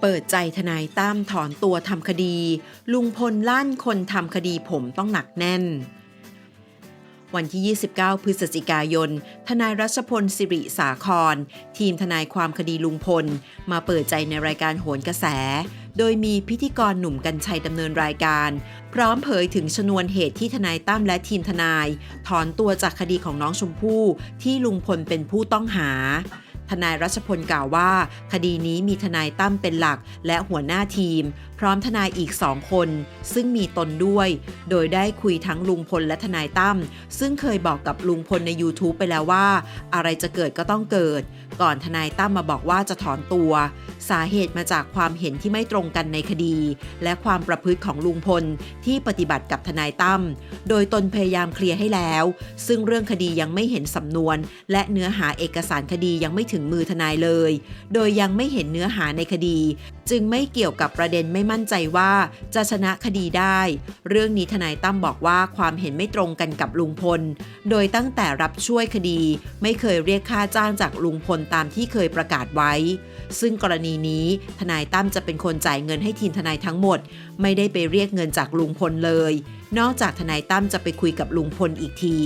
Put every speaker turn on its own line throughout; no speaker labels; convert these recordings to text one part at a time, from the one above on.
เปิดใจทนายตั้มถอนตัวทำคดี ลุงพลลั่นคนทำคดีผมต้องหนักแน่น วันที่ 29 พฤศจิกายน ทนายรัชพลสิริสาคร ทีมทนายความคดีลุงพล มาเปิดใจในรายการโหนกระแส โดยมีพิธีกรหนุ่มกัญชัยดำเนินรายการ พร้อมเผยถึงชนวนเหตุที่ทนายตั้มและทีมทนาย ถอนตัวจากคดีของน้องชมพู่ที่ลุงพลเป็นผู้ต้องหาทนายรัชพลกล่าวว่า คดีนี้มีทนายตั้มเป็นหลักและหัวหน้าทีม ร้อมทนายอีกสองคน ซึ่งมีตนด้วย โดยได้คุยทั้งลุงพลและทนายตั้มซึ่งเคยบอกกับลุงพลใน YouTube ไปแล้วว่า อะไรจะเกิดก็ต้องเกิด ก่อนทนายตั้มมาบอกว่าจะถอนตัว สาเหตุมาจากความเห็นที่ไม่ตรงกันในคดี และความประพฤติของลุงพลที่ปฏิบัติกับทนายตั้มโดยตนพยายามเคลียร์ให้แล้ว ซึ่งเรื่องคดียังไม่เห็นสำนวน และเนื้อหาเอกสารคดียังไม่ถึงมือทนายเลย โดยยังไม่เห็นเนื้อหาในคดี จึงไม่เกี่ยวกับประเด็นไม่มั่นใจว่าจะชนะคดีได้ เรื่องนี้ทนายตั้มบอกว่าความเห็นไม่ตรงกันกับลุงพล โดยตั้งแต่รับช่วยคดี ไม่เคยเรียกค่าจ้างจากลุงพลตามที่เคยประกาศไว้ ซึ่งกรณีนี้ทนายตั้มจะเป็นคนจ่ายเงินให้ทีมทนายทั้งหมด ไม่ได้ไปเรียกเงินจากลุงพลเลย นอกจากทนายตั้มจะไปคุยกับลุงพลอีกที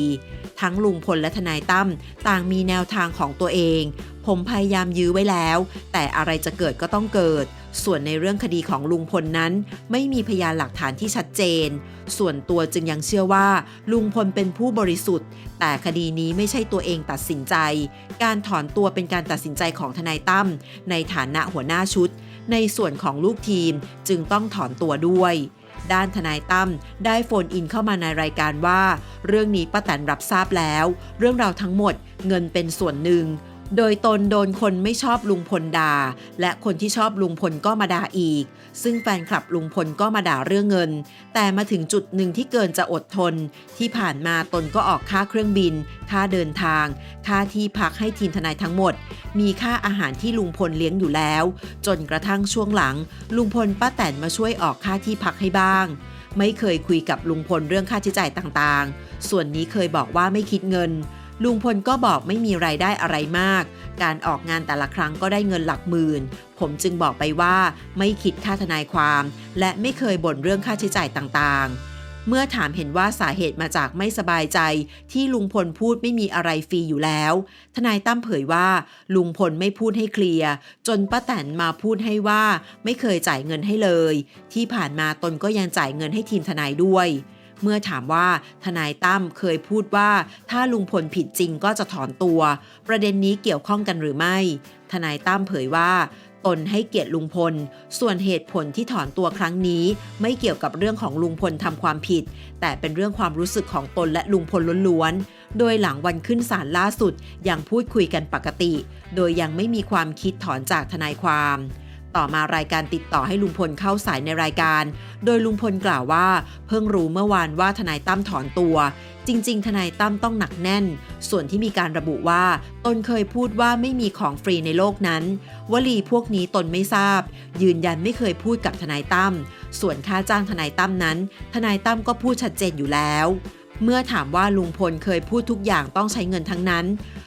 ทั้งลุงพลและทนายตั้มต่างมีแนวทางของตัวเอง ผมพยายามยื้อไว้แล้ว แต่อะไรจะเกิดก็ต้องเกิด ส่วนในเรื่องคดีของลุงพลนั้น ไม่มีพยานหลักฐานที่ชัดเจน ส่วนตัวจึงยังเชื่อว่า ลุงพลเป็นผู้บริสุทธิ์ แต่คดีนี้ไม่ใช่ตัวเองตัดสินใจ การถอนตัวเป็นการตัดสินใจของทนายตั้มในฐานะหัวหน้าชุด ในส่วนของลูกทีมจึงต้องถอนตัวด้วยด้านทนายตั้มได้โฟนอินเข้ามาในรายการว่า เรื่องนี้ป้าแตนรับทราบแล้ว เรื่องราวทั้งหมดเงินเป็นส่วนหนึ่ง โดยตนโดนคนไม่ชอบลุงพลด่าและคนที่ชอบลุงพลก็มาด่าอีก ซึ่งแฟนคลับลุงพลก็มาด่าเรื่องเงิน แต่มาถึงจุดหนึ่งที่เกินจะอดทน ที่ผ่านมาตนก็ออกค่าเครื่องบิน ค่าเดินทาง ค่าที่พักให้ทีมทนายทั้งหมด มีค่าอาหารที่ลุงพลเลี้ยงอยู่แล้ว จนกระทั่งช่วงหลัง ลุงพลป้าแตนมาช่วยออกค่าที่พักให้บ้าง ไม่เคยคุยกับลุงพลเรื่องค่าใช้จ่ายต่างๆ ส่วนนี้เคยบอกว่าไม่คิดเงิน ลุงพลก็บอกไม่มีรายได้อะไรมาก การออกงานแต่ละครั้งก็ได้เงินหลักหมื่น ผมจึงบอกไปว่าไม่คิดค่าทนายความ และไม่เคยบ่นเรื่องค่าใช้จ่ายต่างๆ เมื่อถามเห็นว่าสาเหตุมาจากไม่สบายใจ ที่ลุงพลพูดไม่มีอะไรฟรีอยู่แล้ว ทนายตั้มเผยว่า ลุงพลไม่พูดให้เคลียร์ จนป้าแตนมาพูดให้ว่า ไม่เคยจ่ายเงินให้เลย ที่ผ่านมาตนก็ยังจ่ายเงินให้ทีมทนายด้วย เมื่อถามว่าทนายตั้มเคยพูดว่าถ้าลุงพลผิดจริงก็จะถอนตัว ประเด็นนี้เกี่ยวข้องกันหรือไม่ ทนายตั้มเผยว่า ตนให้เกียรติลุงพล ส่วนเหตุผลที่ถอนตัวครั้งนี้ ไม่เกี่ยวกับเรื่องของลุงพลทำความผิด แต่เป็นเรื่องความรู้สึกของตนและลุงพลล้วนๆ โดยหลังวันขึ้นศาลล่าสุดยังพูดคุยกันปกติ โดยยังไม่มีความคิดถอนจากทนายความ ต่อมารายการติดต่อให้ลุงพลเข้าสายในรายการ โดยลุงพลกล่าวว่า เพิ่งรู้เมื่อวานว่าทนายตั้มถอนตัว จริง ๆ ทนายตั้มต้องหนักแน่น ส่วนที่มีการระบุว่า ตนเคยพูดว่าไม่มีของฟรีในโลกนั้น วลีพวกนี้ตนไม่ทราบ ยืนยันไม่เคยพูดกับทนายตั้มส่วนค่าจ้างทนายตั้มนั้น ทนายตั้มก็พูดชัดเจนอยู่แล้ว เมื่อถามว่าลุงพลเคยพูดทุกอย่างต้องใช้เงินทั้งนั้น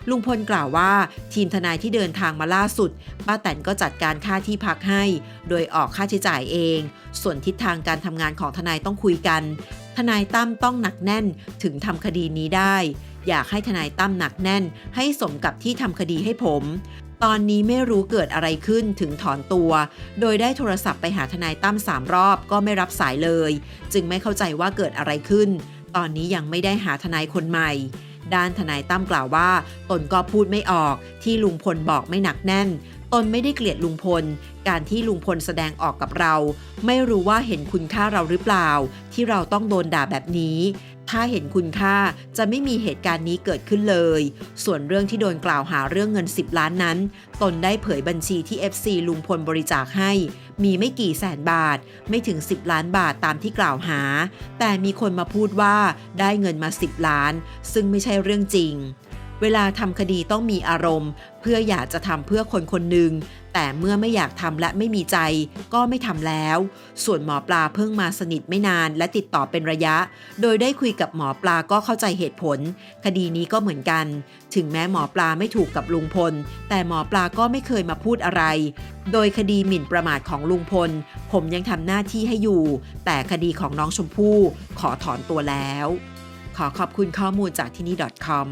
ลุงพลกล่าวว่า ทีมทนายที่เดินทางมาล่าสุดป้าแตนก็จัดการค่าที่พักให้ โดยออกค่าใช้จ่ายเอง ส่วนทิศทางการทำงานของทนายต้องคุยกัน ทนายตั้มต้องหนักแน่นถึงทำคดีนี้ได้ อยากให้ทนายตั้มหนักแน่น ให้สมกับที่ทำคดีให้ผมตอนนี้ไม่รู้เกิดอะไรขึ้นถึงถอนตัว โดยได้โทรศัพท์ไปหาทนายตั้มสามรอบก็ไม่รับสายเลย จึงไม่เข้าใจว่าเกิดอะไรขึ้น ตอนนี้ยังไม่ได้หาทนายคนใหม่ ด้านทนายตั้มกล่าวว่า ตนก็พูดไม่ออก ที่ลุงพลบอกไม่หนักแน่น ตนไม่ได้เกลียดลุงพล การที่ลุงพลแสดงออกกับเรา ไม่รู้ว่าเห็นคุณค่าเราหรือเปล่า ที่เราต้องโดนด่าแบบนี้ ถ้าเห็นคุณค่าจะไม่มีเหตุการณ์นี้เกิดขึ้นเลย ส่วนเรื่องที่โดนกล่าวหาเรื่องเงิน 10 ล้านนั้น ตนได้เผยบัญชีที่ FC ลุงพลบริจาคให้ มีไม่กี่แสนบาท ไม่ถึง 10 ล้านบาทตามที่กล่าวหา แต่มีคนมาพูดว่าได้เงินมา 10 ล้าน ซึ่งไม่ใช่เรื่องจริง เวลาทำคดีต้องมีอารมณ์ เพื่ออยากจะทำเพื่อคนคนหนึ่งแต่เมื่อไม่อยากทำและไม่มีใจ ก็ไม่ทำแล้ว ส่วนหมอปลาเพิ่งมาสนิทไม่นานและติดต่อเป็นระยะ โดยได้คุยกับหมอปลาก็เข้าใจเหตุผล คดีนี้ก็เหมือนกัน ถึงแม้หมอปลาไม่ถูกกับลุงพล แต่หมอปลาก็ไม่เคยมาพูดอะไร โดยคดีหมิ่นประมาทของลุงพล ผมยังทำหน้าที่ให้อยู่ แต่คดีของน้องชมพู่ขอถอนตัวแล้ว ขอขอบคุณข้อมูลจากที่นี่ .com